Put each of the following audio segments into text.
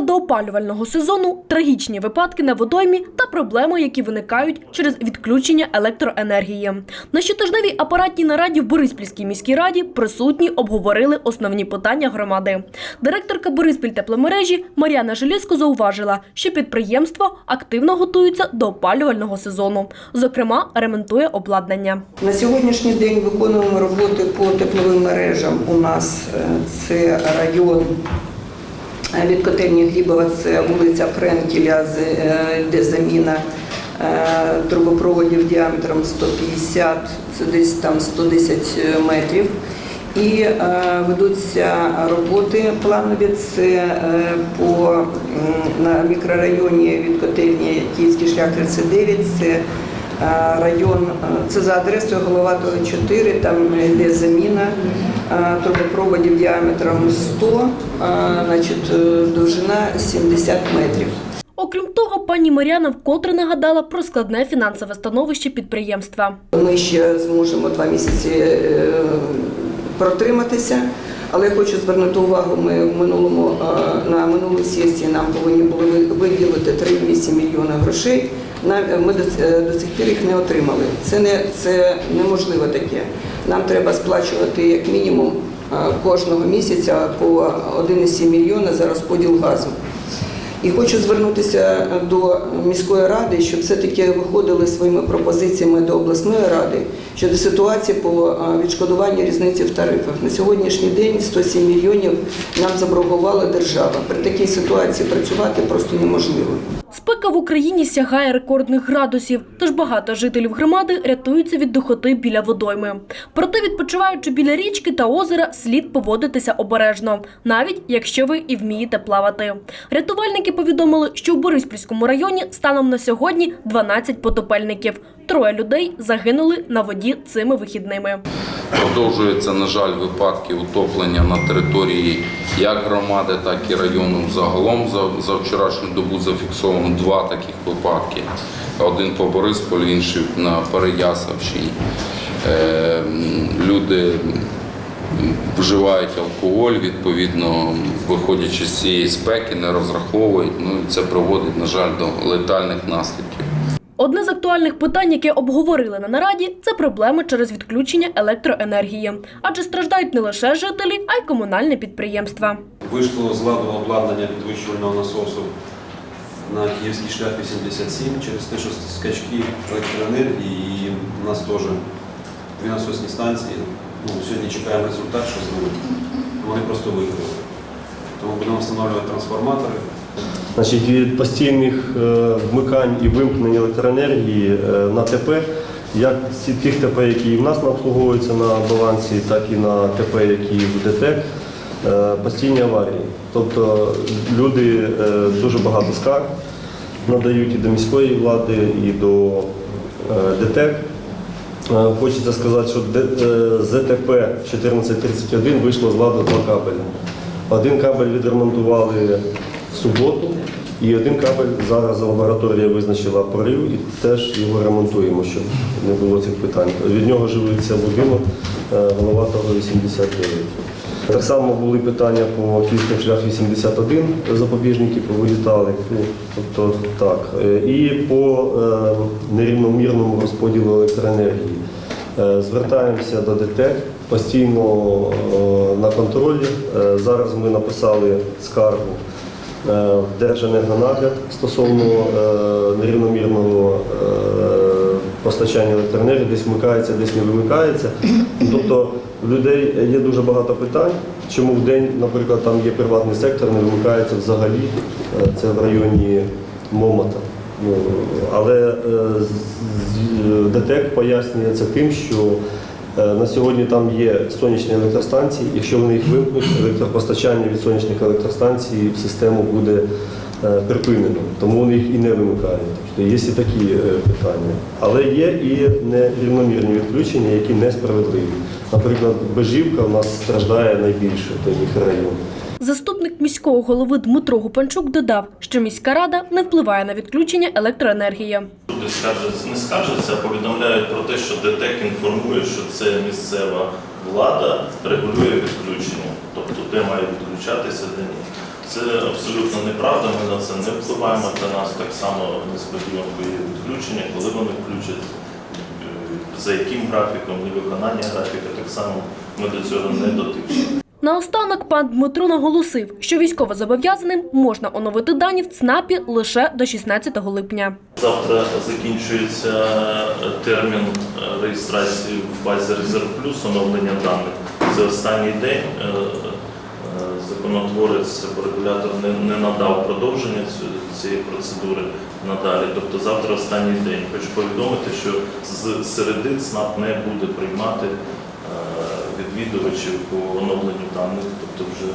Підготовка до опалювального сезону, трагічні випадки на водоймі та проблеми, які виникають через відключення електроенергії. На щотижневій апаратній нараді в Бориспільській міській раді присутні обговорили основні питання громади. Директорка Бориспіль тепломережі Мар'яна Желєзко зауважила, що підприємство активно готується до опалювального сезону. Зокрема, ремонтує обладнання. На сьогоднішній день виконуємо роботи по тепловим мережам. У нас е, це район від котельні Глібова, це вулиця Френкеля, е, йде заміна е, трубопроводів діаметром 150, це десь там 110 метрів. І е, ведуться роботи планові. Це е, по на мікрорайоні від котельні Київський шлях 39. Це е, район, е, це за адресою Головатого 4, там йде заміна е, трубопроводів діаметром 100, е, значить, довжина 70 метрів. Окрім того, пані Мар'яна вкотре нагадала про складне фінансове становище підприємства. Ми ще зможемо два місяці протриматися. Але я хочу звернути увагу, ми в минулому е, на минулій сесії нам повинні були ви- виділити 3,8 мільйона грошей. Нам ми до, е, цих пір їх не отримали. Це не це неможливо таке. Нам треба сплачувати як мінімум е, кожного місяця по 1,7 мільйона за розподіл газу. І хочу звернутися до міської ради, щоб все-таки виходили своїми пропозиціями до обласної ради щодо ситуації по е, відшкодуванню різниці в тарифах. На сьогоднішній день 107 мільйонів нам заборгувала держава. При такій ситуації працювати просто неможливо. Спека в Україні сягає рекордних градусів, тож багато жителів громади рятуються від духоти біля водойми. Проте, відпочиваючи біля річки та озера, слід поводитися обережно, навіть якщо ви і вмієте плавати. Рятувальники повідомили, що в Бориспільському районі станом на сьогодні 12 потопельників. Троє людей загинули на воді цими вихідними. Продовжується, на жаль, випадки утоплення на території як громади, так і району загалом. За, за вчорашню добу зафіксовано два таких випадки. Один по Борисполю, інший на Переясавщині. Е, люди вживають алкоголь, відповідно, виходячи з цієї спеки, не розраховують. Ну, і це приводить, на жаль, до летальних наслідків. Одне з актуальних питань, яке обговорили на нараді, це проблеми через відключення електроенергії. Адже страждають не лише жителі, а й комунальне підприємства. Вийшло з ладу обладнання підвищувального насосу на Київський шлях 87 через те, що скачки електроенергії і у нас теж дві насосні станції. Ну, сьогодні чекаємо результат, що з. Вони просто виграли. Тому будемо встановлювати трансформатори. Значить, від постійних е, вмикань і вимкнень електроенергії е, на ТП, як тих ТП, які в нас обслуговуються на балансі, так і на ТП, які в ДТЕК, е, постійні аварії. Тобто люди дуже багато скарг надають і до міської влади, і до ДТЕК. Е, Хочеться сказати, що е, ЗТП 1431 вийшло з ладу два кабелі. Один кабель відремонтували в суботу, і один кабель зараз лабораторія визначила порив і теж його ремонтуємо, щоб не було цих питань. Від нього живиться будинок голова того 89. Так само були питання по Київському шлях 81, запобіжники повилітали. Ну, тобто так. Е, І по е, нерівномірному розподілу електроенергії. Е, Звертаємося до ДТЕК постійно на контролі. Зараз ми написали скаргу в Держенергонагляд стосовно нерівномірного постачання електроенергії, десь вмикається, десь не вимикається. Тобто в людей є дуже багато питань, чому в день, наприклад, там є приватний сектор, не вимикається взагалі, Е, це в районі Момота. Ну, але е, з- ДТЕК пояснює це тим, що е, на сьогодні там є сонячні електростанції. Якщо вони їх вимкнуть, електропостачання від сонячних електростанцій в систему буде е, припинено, тому вони їх і не вимикають. Тобто є і такі е, питання. Але є і нерівномірні відключення, які несправедливі. Наприклад, Бежівка в нас страждає найбільше той мікрорайон. Заступник міського голови Дмитро Гупанчук додав, що міська рада не впливає на відключення електроенергії. Люди скаржаться, не скаржаться, а повідомляють про те, що ДТЕК інформує, що це місцева влада регулює відключення, тобто де має відключатися, де ні. Це абсолютно неправда. Ми на це не впливаємо. Для нас так само несподіванкою є відключення, коли вони включать, е, за яким графіком, невиконання графіка, так само ми до цього не дотичні. Наостанок пан Дмитро наголосив, що військовозобов'язаним можна оновити дані в ЦНАПі лише до 16 липня. Завтра закінчується е, термін е, реєстрації в базі Резерв Плюс оновлення даних. Це останній день. Законотворець або регулятор не, не надав продовження цієї процедури надалі. Тобто завтра останній день. Хочу повідомити, що з середи ЦНАП не буде приймати е, відвідувачів по оновленню даних, тобто вже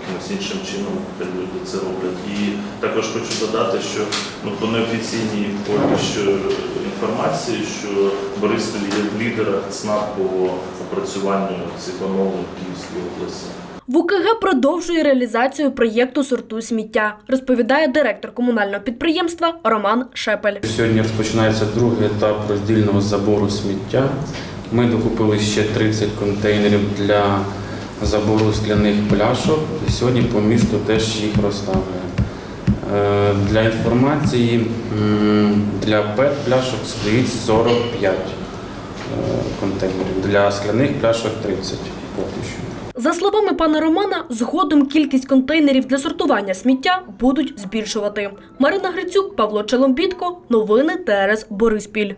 якимось іншим чином люди це роблять. І також хочу додати, що ну, по неофіційній поки що інформації, що Бориспіль є в лідерах ЦНАП по опрацюванню цих оновлень в Київській області. В УКГ продовжує реалізацію проєкту «Сортуй сміття», розповідає директор комунального підприємства Роман Шепель. Сьогодні розпочинається другий етап роздільного забору сміття. Ми докупили ще 30 контейнерів для забору скляних пляшок. Сьогодні по місту теж їх розставили. Е, Для інформації, для ПЕТ-пляшок стоїть 45 е, контейнерів, для скляних пляшок 30 поки що. За словами пана Романа, згодом кількість контейнерів для сортування сміття будуть збільшувати. Марина Грицюк, Павло Челомбітко. Новини ТРС Бориспіль.